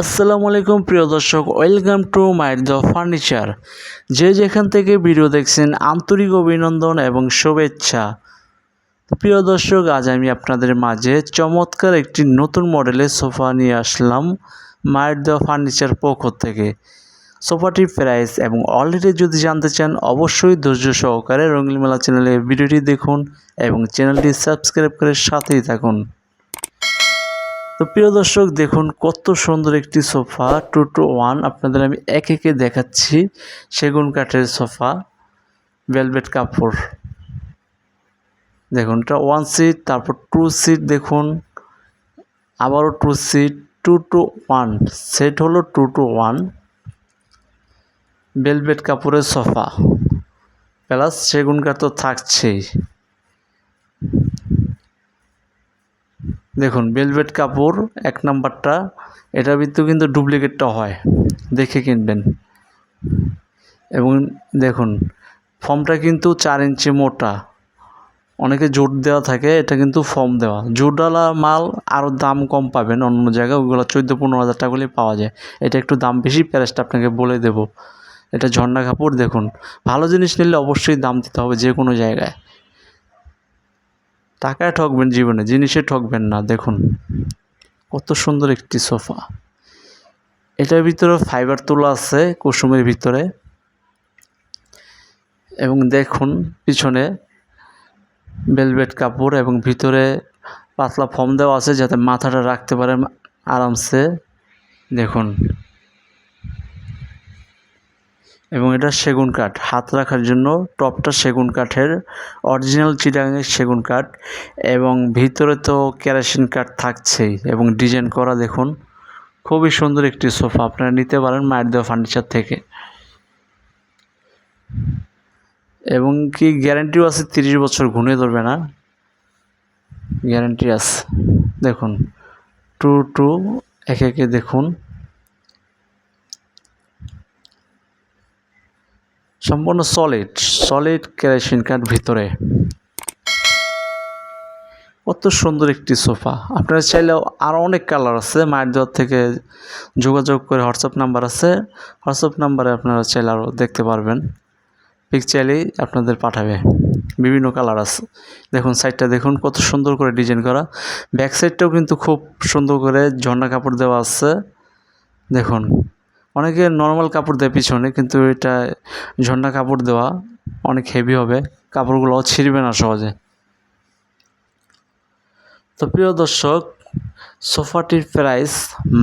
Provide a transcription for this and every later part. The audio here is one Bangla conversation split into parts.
আসসালামু আলাইকুম প্রিয় দর্শক, welcome to might the furniture. যে যেখান থেকে ভিডিও দেখছেন, আন্তরিক অভিনন্দন এবং শুভেচ্ছা। প্রিয় দর্শক, আজ আমি আপনাদের মাঝে চমৎকার একটি নতুন মডেলের সোফা নিয়ে আসলাম মাইট দ্য ফার্নিচার পক্ষ থেকে। সোফাটির প্রাইস এবং অলরেডি যদি জানতে চান, অবশ্যই ধৈর্য সহকারে রঙিন মেলা চ্যানেলে ভিডিওটি দেখুন এবং চ্যানেলটি সাবস্ক্রাইব করে সাথেই থাকুন। তো প্রিয় দর্শক, দেখুন কত সুন্দর একটি সোফা টু টু ওয়ান আপনাদের আমি এক একে দেখাচ্ছি। সেগুন কাঠের সোফা ভেলভেট কাপড়। দেখুন, এটা ওয়ান সিট তারপর টু সিট দেখুন, আবারও two seat two two one set হলো টু টু ওয়ান ভেলভেট কাপড়ের সোফা। প্লাস সেগুন কাঠ তো থাকছেই। দেখুন ভেলভেট কাপড় এক নাম্বারটা। এটার ভিতরে কিন্তু ডুপ্লিকেটটা হয়। দেখে কিনবেন। এবং দেখুন, ফর্মটা কিন্তু চার ইঞ্চি মোটা। অনেকে জোট দেওয়া থাকে, এটা কিন্তু ফর্ম দেওয়া। জোটওয়ালা মাল আরও দাম কম পাবেন অন্য জায়গায়। ওগুলো চোদ্দ পনেরো হাজার টাকা হলেই পাওয়া যায়। এটা একটু দাম বেশি প্যারেসটা আপনাকে বলে দেব। এটা ঝর্ণা কাপড়, দেখুন। ভালো জিনিস নিলে অবশ্যই দাম দিতে হবে যে কোনো জায়গায়। টাকায় ঠকবেন জীবনে, জিনিসে ঠকবেন না, দেখুন। কত সুন্দর একটি সোফা। এটার ভিতরে ফাইবার তোলা আছে কুসুমের ভিতরে। এবং দেখুন, পিছনে ভেলভেট কাপড় এবং ভিতরে পাতলা ফর্ম দেওয়া আছে যাতে মাথাটা রাখতে পারে আরামসে। দেখুন। এবং এটা সেগুন কাঠ। হাত রাখার জন্য টপটা সেগুন কাঠের অরিজিনাল চিটাঙের সেগুন কাঠ এবং ভিতরে তো কেরাসিন কাঠ থাকছেই এবং ডিজাইন করা দেখুন, খুবই সুন্দর একটি সোফা। আপনারা নিতে পারেন মায়ের দেওয়া ফার্নিচার থেকে। এবং কি গ্যারান্টিও আছে তিরিশ বছর ঘুরে ধরবে না? গ্যারান্টি আছে। দেখুন টু টু একে একে দেখুন। সম্পূর্ণ সলিড সলিড কেরাসিন কাঠ ভিতরে। কত সুন্দর একটি সোফা। আপনারা চাইলেও আরও অনেক কালার আছে। মায়ের দেওয়ার থেকে যোগাযোগ করে হোয়াটসঅ্যাপ নাম্বার আছে। হোয়াটসঅ্যাপ নাম্বারে আপনারা চাইলে আরও দেখতে পারবেন। পিক চাইলেই আপনাদের পাঠাবে। বিভিন্ন কালার আছে। দেখুন সাইডটা দেখুন, কত সুন্দর করে ডিজাইন করা। ব্যাক সাইডটাও কিন্তু খুব সুন্দর করে ঝর্ণা কাপড় দেওয়া আছে। দেখুন। অনেকে নর্মাল কাপড় দেয় পিছনে, কিন্তু এটা ঝর্ণা কাপড় দেওয়া অনেক হেভি হবে। কাপড়গুলো ছিঁড়বে না সহজে। তো প্রিয় দর্শক, সোফাটির প্রাইস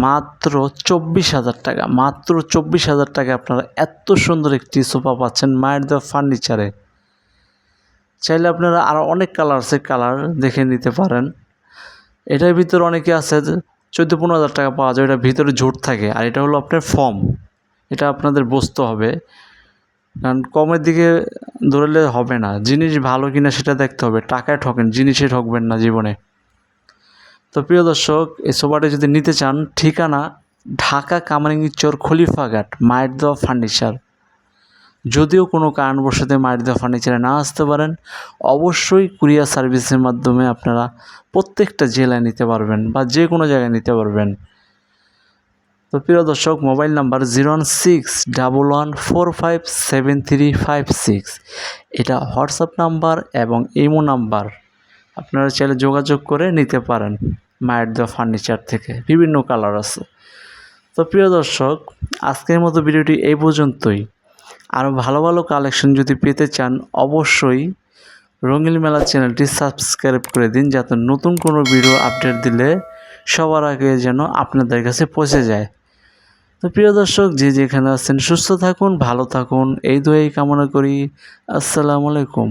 মাত্র চব্বিশ হাজার টাকা। মাত্র চব্বিশ হাজার টাকা আপনারা এত সুন্দর একটি সোফা পাচ্ছেন মায়ের দেওয়া ফার্নিচারে চাইলে আপনারা আরও অনেক কালার আছে কালার দেখে নিতে পারেন। এটার ভিতরে অনেকে আছে চোদ্দ পনেরো হাজার টাকা পাওয়া যায় এটার ভিতরে ঝোট থাকে। আর এটা হলো আপনার ফর্ম এটা আপনাদের বুঝতে হবে। কারণ কমের দিকে ধরলে হবে না। জিনিস ভালো কিনা সেটা দেখতে হবে। টাকায় ঠকেন, জিনিসে ঠকবেন না জীবনে। তো প্রিয় দর্শক, এই সোফাটা যদি নিতে চান, ঠিকানা ঢাকা কামারিঙ্গিচর খলিফাঘাট, মায়ের দেওয়া ফার্নিচার। যদিও কোনো কারণবশতে দেওয়া ফার্নিচারে না আসতে পারেন, অবশ্যই কুরিয়ার সার্ভিসের মাধ্যমে আপনারা প্রত্যেকটা জেলায় নিতে পারবেন বা যে কোনো জায়গায় নিতে পারবেন। তো প্রিয় দর্শক, mobile number zero one six double one four five seven three five six. এটা হোয়াটসঅ্যাপ নাম্বার এবং ইমো নাম্বার। আপনারা চাইলে যোগাযোগ করে নিতে পারেন মায়ের দেওয়া ফার্নিচার থেকে, বিভিন্ন কালার আছে। তো প্রিয় দর্শক, আজকের মতো ভিডিওটি এই পর্যন্তই। আরও ভালো ভালো কালেকশন যদি পেতে চান, অবশ্যই রঙিল মেলা চ্যানেলটি সাবস্ক্রাইব করে দিন, যাতে নতুন কোনো ভিডিও আপডেট দিলে সবার আগে যেন আপনাদের কাছে পৌঁছে যায়। তো প্রিয় দর্শক, যে যেখানে আছেন, সুস্থ থাকুন, ভালো থাকুন, এই দুয়েই কামনা করি। আসসালামু আলাইকুম।